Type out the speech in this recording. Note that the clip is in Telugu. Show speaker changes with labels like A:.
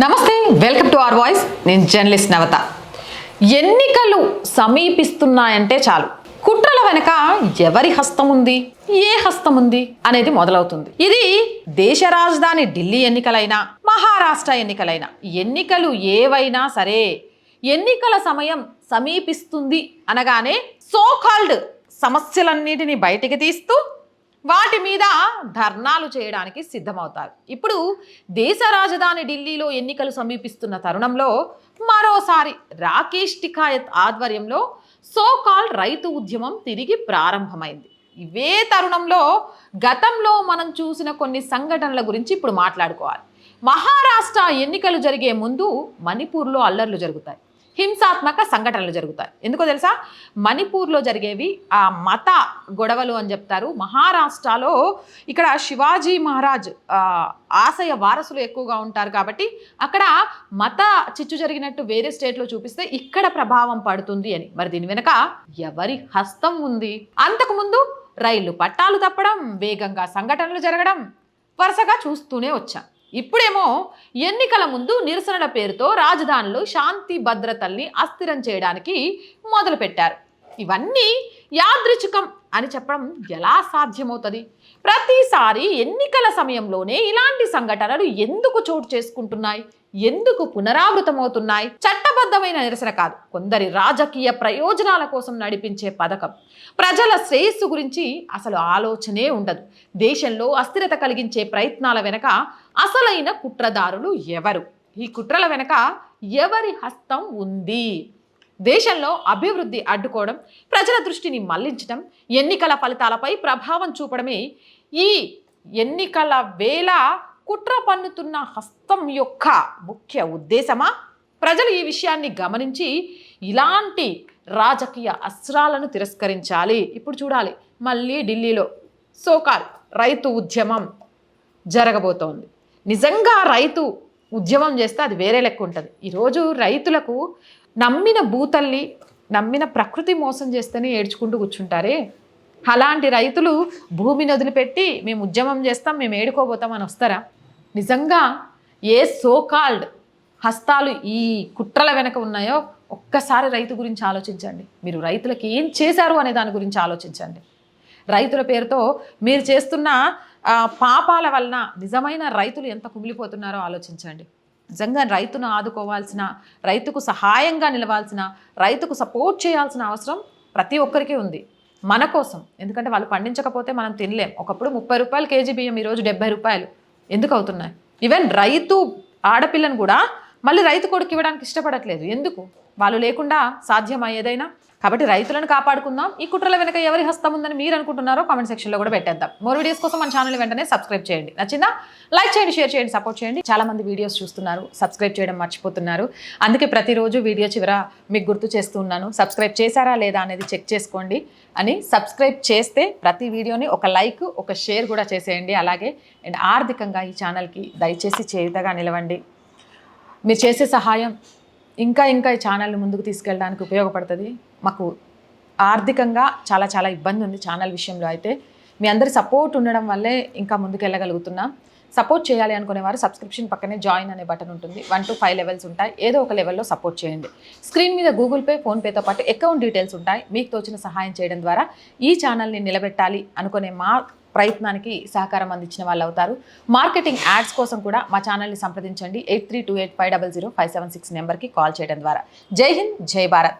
A: నమస్తే వెల్కమ్ టు అవర్ వాయిస్. నేను జర్నలిస్ట్ నవత. ఎన్నికలు సమీపిస్తున్నాయంటే చాలు. కుట్రల వెనక ఎవరి హస్తం ఉంది? ఏ హస్తం ఉంది? అనేది మొదలవుతుంది. ఇది దేశ రాజధాని ఢిల్లీ ఎన్నికలైనా మహారాష్ట్ర ఎన్నికలైనా ఎన్నికలు ఏవైనా సరే ఎన్నికల సమయం సమీపిస్తుంది అనగానే సోకాల్డ్ సమస్యలన్నిటిని బయటికి తీస్తూ వాటి మీద ధర్నాలు చేయడానికి సిద్ధమవుతారు. ఇప్పుడు దేశ రాజధాని ఢిల్లీలో ఎన్నికలు సమీపిస్తున్న తరుణంలో మరోసారి రాకేష్ టికాయత్ ఆధ్వర్యంలో సోకాల్ రైతు ఉద్యమం తిరిగి ప్రారంభమైంది. ఇవే తరుణంలో గతంలో మనం చూసిన కొన్ని సంఘటనల గురించి ఇప్పుడు మాట్లాడుకోవాలి. మహారాష్ట్ర ఎన్నికలు జరిగే ముందు మణిపూర్లో అల్లర్లు జరుగుతాయి. హింసాత్మక సంఘటనలు జరుగుతాయి. ఎందుకో తెలుసా? మణిపూర్లో జరిగేవి ఆ మత గొడవలు అని చెప్తారు. మహారాష్ట్రలో ఇక్కడ శివాజీ మహారాజ్ ఆశయ వారసులు ఎక్కువగా ఉంటారు కాబట్టి అక్కడ మత చిచ్చు జరిగినట్టు వేరే స్టేట్లో చూపిస్తే ఇక్కడ ప్రభావం పడుతుంది అని. మరి దీని వెనక ఎవరి హస్తం ఉంది? అంతకుముందు రైళ్ళు పట్టాలు తప్పడం వేగంగా సంఘటనలు జరగడం వరుసగా చూస్తూనే వచ్చాం. ఇప్పుడేమో ఎన్నికల ముందు నిరసనల పేరుతో రాజధానిలో శాంతి భద్రతల్ని అస్థిరం చేయడానికి మొదలుపెట్టారు. ఇవన్నీ యాదృచ్ఛికం అని చెప్పడం ఎలా సాధ్యమవుతుంది? ప్రతిసారి ఎన్నికల సమయంలోనే ఇలాంటి సంఘటనలు ఎందుకు చోటు చేసుకుంటున్నాయి? ఎందుకు పునరావృతమవుతున్నాయి? చట్టబద్ధమైన నిరసన కాదు కొందరి రాజకీయ ప్రయోజనాల కోసం నడిపించే పథకం. ప్రజల శ్రేయస్సు గురించి అసలు ఆలోచనే ఉండదు. దేశంలో అస్థిరత కలిగించే ప్రయత్నాల వెనక అసలైన కుట్రదారులు ఎవరు? ఈ కుట్రల వెనక ఎవరి హస్తం ఉంది? దేశంలో అభివృద్ధి అడ్డుకోవడం ప్రజల దృష్టిని మళ్ళించడం ఎన్నికల ఫలితాలపై ప్రభావం చూపడమే ఈ ఎన్నికల వేళ కుట్ర పన్నుతున్న హస్తం యొక్క ముఖ్య ఉద్దేశమా? ప్రజలు ఈ విషయాన్ని గమనించి ఇలాంటి రాజకీయ అస్త్రాలను తిరస్కరించాలి. ఇప్పుడు చూడాలి. మళ్ళీ ఢిల్లీలో సోకాల్ రైతు ఉద్యమం జరగబోతోంది. నిజంగా రైతు ఉద్యమం చేస్తే అది వేరే లెక్క ఉంటుంది. ఈరోజు రైతులకు నమ్మిన భూతల్ని నమ్మిన ప్రకృతి మోసం చేస్తేనే ఏడ్చుకుంటూ కూర్చుంటారే? అలాంటి రైతులు భూమిని వదిలిపెట్టి మేము ఉద్యమం చేస్తాం మేము ఏడుకోబోతాం అని వస్తారా? నిజంగా ఏ సోకాల్డ్ హస్తాలు ఈ కుట్రల వెనక ఉన్నాయో ఒక్కసారి రైతు గురించి ఆలోచించండి. మీరు రైతులకు ఏం చేశారు అనే దాని గురించి ఆలోచించండి. రైతుల పేరుతో మీరు చేస్తున్న పాపాల వలన నిజమైన రైతులు ఎంత కుమిలిపోతున్నారో ఆలోచించండి. నిజంగా రైతును ఆదుకోవాల్సిన రైతుకు సహాయంగా నిలవాల్సిన రైతుకు సపోర్ట్ చేయాల్సిన అవసరం ప్రతి ఒక్కరికి ఉంది. మన కోసం. ఎందుకంటే వాళ్ళు పండించకపోతే మనం తినలేం. ఒకప్పుడు ముప్పై రూపాయలు కేజీ బియ్యం ఈరోజు డెబ్బై రూపాయలు. ఎందుకు అవుతున్నాయి? ఈవెన్ రైతు ఆడపిల్లను కూడా మళ్ళీ రైతు కొడుకు ఇవ్వడానికి ఇష్టపడట్లేదు. ఎందుకు? వాళ్ళు లేకుండా సాధ్యమయ్యేదైనా కాబట్టి రైతులను కాపాడుకుందాం. ఈ కుట్రల వెనక ఎవరి హస్తం ఉందని మీరు అనుకుంటున్నారో కామెంట్ సెక్షన్లో కూడా పెట్టేద్దాం. మోర్ వీడియోస్ కోసం మన ఛానల్ వెంటనే సబ్స్క్రైబ్ చేయండి. నచ్చిందా? లైక్ చేయండి షేర్ చేయండి సపోర్ట్ చేయండి. చాలా మంది వీడియోస్ చూస్తున్నారు. సబ్స్క్రైబ్ చేయడం మర్చిపోతున్నారు. అందుకే ప్రతిరోజు వీడియో చివర మీకు గుర్తు చేస్తూ ఉన్నాను. సబ్స్క్రైబ్ చేశారా లేదా అనేది చెక్ చేసుకోండి అని. సబ్స్క్రైబ్ చేస్తే ప్రతి వీడియోని ఒక లైక్ ఒక షేర్ కూడా చేసేయండి. అలాగే అండ్ ఆర్థికంగా ఈ ఛానల్కి దయచేసి చేయుతగా నిలవండి. మీరు చేసే సహాయం ఇంకా ఇంకా ఈ ఛానల్ని ముందుకు తీసుకెళ్ళడానికి ఉపయోగపడుతుంది. మాకు ఆర్థికంగా చాలా చాలా ఇబ్బంది ఉంది ఛానల్ విషయంలో అయితే. మీ అందరి సపోర్ట్ ఉండడం వల్లే ఇంకా ముందుకు వెళ్ళగలుగుతున్నాం. సపోర్ట్ చేయాలి అనుకునే వారు సబ్స్క్రిప్షన్ పక్కనే జాయిన్ అనే బటన్ ఉంటుంది. వన్ టు ఫైవ్ లెవెల్స్ ఉంటాయి. ఏదో ఒక లెవెల్లో సపోర్ట్ చేయండి. స్క్రీన్ మీద గూగుల్ పే ఫోన్పేతో పాటు అకౌంట్ డీటెయిల్స్ ఉంటాయి. మీకు తోచిన సహాయం చేయడం ద్వారా ఈ ఛానల్ని నిలబెట్టాలి అనుకునే మా ప్రయత్నానికి సహకారం అందించిన వాళ్ళు అవుతారు మార్కెటింగ్ యాడ్స్ కోసం కూడా మా ఛానల్ని సంప్రదించండి. Eight three two eight five double zero five seven six నెంబర్కి కాల్ చేయడం ద్వారా. జై హింద్ జై భారత్.